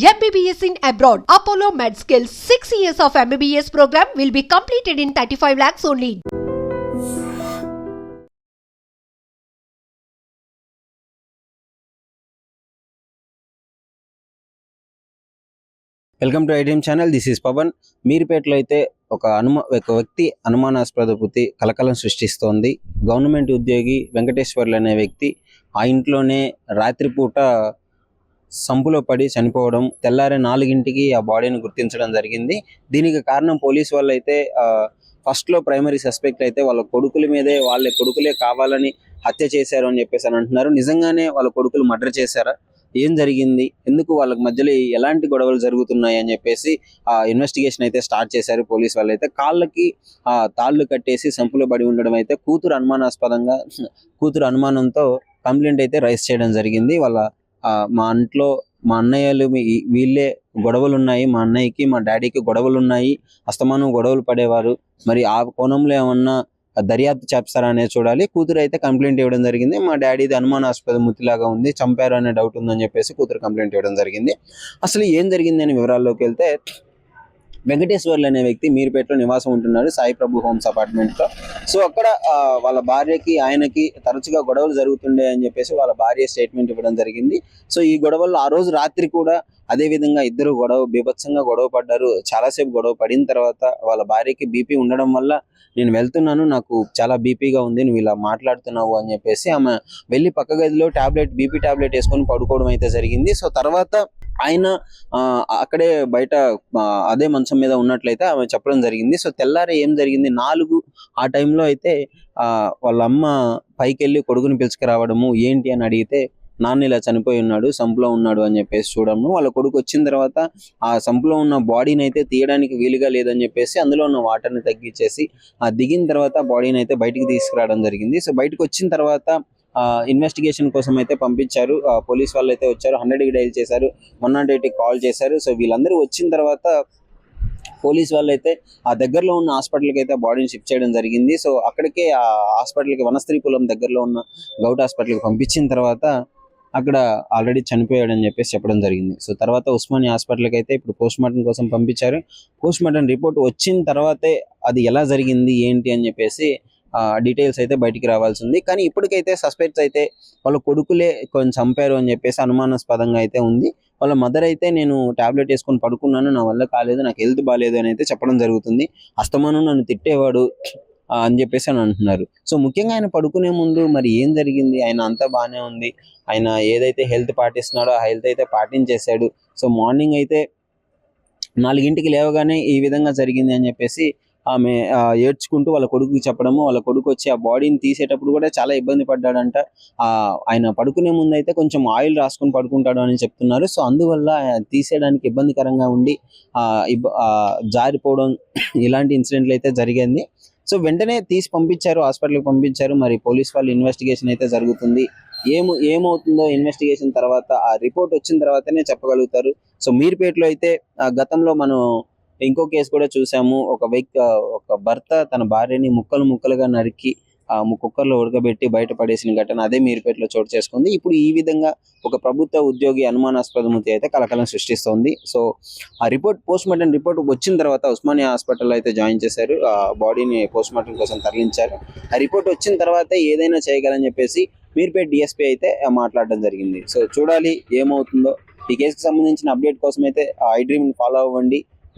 MBBS in abroad. Apollo MedSkill 6 years of MBBS program will be completed in 35 lakhs only. Welcome to ITM channel this is Pavan మీరుపేటలో అయితే ఒక అనుమా ఒక వ్యక్తి అనుమానాస్పద పూర్తి కలకలం సృష్టిస్తోంది గవర్నమెంట్ ఉద్యోగి వెంకటేశ్వర్లు అనే వ్యక్తి ఆ ఇంట్లోనే రాత్రిపూట సంపులో పడి చనిపోవడం తెల్లారి నాలుగింటికి ఆ బాడీని గుర్తించడం జరిగింది. దీనికి కారణం పోలీస్ వాళ్ళు అయితే ఫస్ట్లో ప్రైమరీ సస్పెక్ట్ అయితే వాళ్ళ కొడుకుల మీదే వాళ్ళ కొడుకులే కావాలని హత్య చేశారు అని చెప్పేసి అని అంటున్నారు. నిజంగానే వాళ్ళ కొడుకులు మర్డర్ చేశారా? ఏం జరిగింది? ఎందుకు వాళ్ళకి మధ్యలో ఎలాంటి గొడవలు జరుగుతున్నాయి అని చెప్పేసి ఆ ఇన్వెస్టిగేషన్ అయితే స్టార్ట్ చేశారు పోలీస్ వాళ్ళు అయితే కాళ్ళకి ఆ తాళ్ళు కట్టేసి సంపులో పడి ఉండడం అయితే కూతురు అనుమానాస్పదంగా కూతురు అనుమానంతో కంప్లైంట్ అయితే రైస్ చేయడం జరిగింది. వాళ్ళ మా ఇంట్లో మా అన్నయ్యలు వీళ్ళే గొడవలు ఉన్నాయి మా అన్నయ్యకి మా డాడీకి గొడవలు ఉన్నాయి అస్తమానం గొడవలు పడేవారు. మరి ఆ కోణంలో ఏమన్నా దర్యాప్తు చేస్తారా అనేది చూడాలి. కూతురు అయితే కంప్లైంట్ ఇవ్వడం జరిగింది. మా డాడీది అనుమానాస్పద ముత్తిలాగా ఉంది. చంపారు అనే డౌట్ ఉందని చెప్పేసి కూతురు కంప్లైంట్ ఇవ్వడం జరిగింది. అసలు ఏం జరిగింది అని వివరాల్లోకి వెళ్తే వెంకటేశ్వర్లు అనే వ్యక్తి మీరుపేటలో నివాసం ఉంటున్నాడు సాయి ప్రభు హోమ్స్ అపార్ట్మెంట్లో సో అక్కడ వాళ్ళ భార్యకి ఆయనకి తరచుగా గొడవలు జరుగుతుండే అని చెప్పేసి వాళ్ళ భార్య స్టేట్మెంట్ ఇవ్వడం జరిగింది. సో ఈ గొడవల్లో ఆ రోజు రాత్రి కూడా అదే విధంగా ఇద్దరు గొడవ బీభత్సంగా గొడవ పడ్డారు. చాలాసేపు గొడవ పడిన తర్వాత వాళ్ళ భార్యకి బీపీ ఉండడం వల్ల నేను వెళ్తున్నాను నాకు చాలా బీపీగా ఉంది నువ్వు ఇలా మాట్లాడుతున్నావు అని చెప్పేసి ఆమె వెళ్ళి పక్క గదిలో టాబ్లెట్ బీపీ టాబ్లెట్ వేసుకొని పడుకోవడం అయితే జరిగింది. సో తర్వాత ఆయన ఆ, అక్కడే బయట అదే మంచం మీద ఉన్నట్లయితే ఆమె చెప్పడం జరిగింది. సో తెల్లారి ఏం జరిగింది? నాలుగు ఆ టైంలో అయితే ఆ వాళ్ళ అమ్మ పైకి వెళ్ళి కొడుకుని పిలుచుకురావడము ఏంటి అని అడిగితే నాన్న ఇలా చనిపోయి ఉన్నాడు సంపులో ఉన్నాడు అని చెప్పేసి చూడము వాళ్ళ కొడుకు వచ్చిన తర్వాత ఆ సంపులో ఉన్న బాడీని అయితే తీయడానికి వీలుగా లేదని చెప్పేసి అందులో ఉన్న వాటర్ని తగ్గించేసి ఆ దిగిన తర్వాత బాడీని అయితే బయటికి తీసుకురావడం జరిగింది. సో బయటకు వచ్చిన తర్వాత ఇన్వెస్టిగేషన్ కోసం అయితే పంపించారు. పోలీస్ వాళ్ళు అయితే వచ్చారు. హండ్రెడ్కి డైల్ చేశారు. వన్ నాట్ ఎయిట్ కాల్ చేశారు. సో వీళ్ళందరూ వచ్చిన తర్వాత పోలీస్ వాళ్ళు అయితే ఆ దగ్గరలో ఉన్న హాస్పిటల్కి అయితే బాడీని షిఫ్ట్ చేయడం జరిగింది. సో అక్కడికే ఆ హాస్పిటల్కి వనస్త్రీపురం దగ్గరలో ఉన్న గౌట్ హాస్పిటల్కి పంపించిన తర్వాత అక్కడ ఆల్రెడీ చనిపోయాడని చెప్పేసి చెప్పడం జరిగింది. సో తర్వాత ఉస్మానియా హాస్పిటల్కి అయితే ఇప్పుడు పోస్ట్ మార్టం కోసం పంపించారు. పోస్ట్ మార్టం రిపోర్ట్ వచ్చిన తర్వాతే అది ఎలా జరిగింది ఏంటి అని చెప్పేసి డీటెయిల్స్ అయితే బయటికి రావాల్సి ఉంది. కానీ ఇప్పటికైతే సస్పెక్ట్స్ అయితే వాళ్ళ కొడుకులే కొంచెం చంపారు అని చెప్పేసి అనుమానాస్పదంగా అయితే ఉంది. వాళ్ళ మదర్ అయితే నేను టాబ్లెట్ వేసుకొని పడుకున్నాను నా వల్ల కాలేదు నాకు హెల్త్ బాగాలేదు అని అయితే చెప్పడం జరుగుతుంది. అస్తమానం నన్ను తిట్టేవాడు అని చెప్పేసి అని అంటున్నారు. సో ముఖ్యంగా ఆయన పడుకునే ముందు మరి ఏం జరిగింది? ఆయన అంతా బాగానే ఉంది. ఆయన ఏదైతే హెల్త్ పాటిస్తున్నాడో ఆ హెల్త్ అయితే పాటించేశాడు. సో మార్నింగ్ అయితే నాలుగింటికి లేవగానే ఈ విధంగా జరిగింది అని చెప్పేసి ఆమె ఏడ్చుకుంటూ వాళ్ళ కొడుకుకి చెప్పడము వాళ్ళ కొడుకు వచ్చి ఆ బాడీని తీసేటప్పుడు కూడా చాలా ఇబ్బంది పడ్డాడంట. ఆయన పడుకునే ముందు అయితే కొంచెం ఆయిల్ రాసుకొని పడుకుంటాడు అని చెప్తున్నారు. సో అందువల్ల ఆయన తీసేయడానికి ఇబ్బందికరంగా ఉండి ఆ ఇబ్బ- జారిపోవడం ఇలాంటి ఇన్సిడెంట్లు అయితే జరిగింది. సో వెంటనే తీసి పంపించారు హాస్పిటల్కి పంపించారు. మరి పోలీస్ వాళ్ళు ఇన్వెస్టిగేషన్ అయితే జరుగుతుంది. ఏము ఏమవుతుందో ఇన్వెస్టిగేషన్ తర్వాత ఆ రిపోర్ట్ వచ్చిన తర్వాతనే చెప్పగలుగుతారు. సో మీర్పేటలో అయితే గతంలో మనం ఇంకో కేసు కూడా చూసాము. ఒక వ్యక్తి ఒక భర్త తన భార్యని ముక్కలు ముక్కలుగా నరికి ఆ కుక్కర్లో ఉడకబెట్టి బయటపడేసిన ఘటన అదే మీరుపేటలో చోటు చేసుకుంది. ఇప్పుడు ఈ విధంగా ఒక ప్రభుత్వ ఉద్యోగి అనుమానాస్పద మృతి అయితే కలకలం సృష్టిస్తోంది. సో ఆ రిపోర్ట్ పోస్ట్ మార్టం రిపోర్ట్ వచ్చిన తర్వాత ఉస్మానియా హాస్పిటల్ అయితే జాయిన్ చేశారు. ఆ బాడీని పోస్ట్ మార్టం కోసం తరలించారు. ఆ రిపోర్ట్ వచ్చిన తర్వాత ఏదైనా చేయగలని చెప్పేసి మీరుపేట డిఎస్పీ అయితే మాట్లాడడం జరిగింది. సో చూడాలి ఏమవుతుందో. ఈ కేసుకు సంబంధించిన అప్డేట్ కోసం అయితే ఐ డ్రీమ్ ఫాలో అవ్వండి.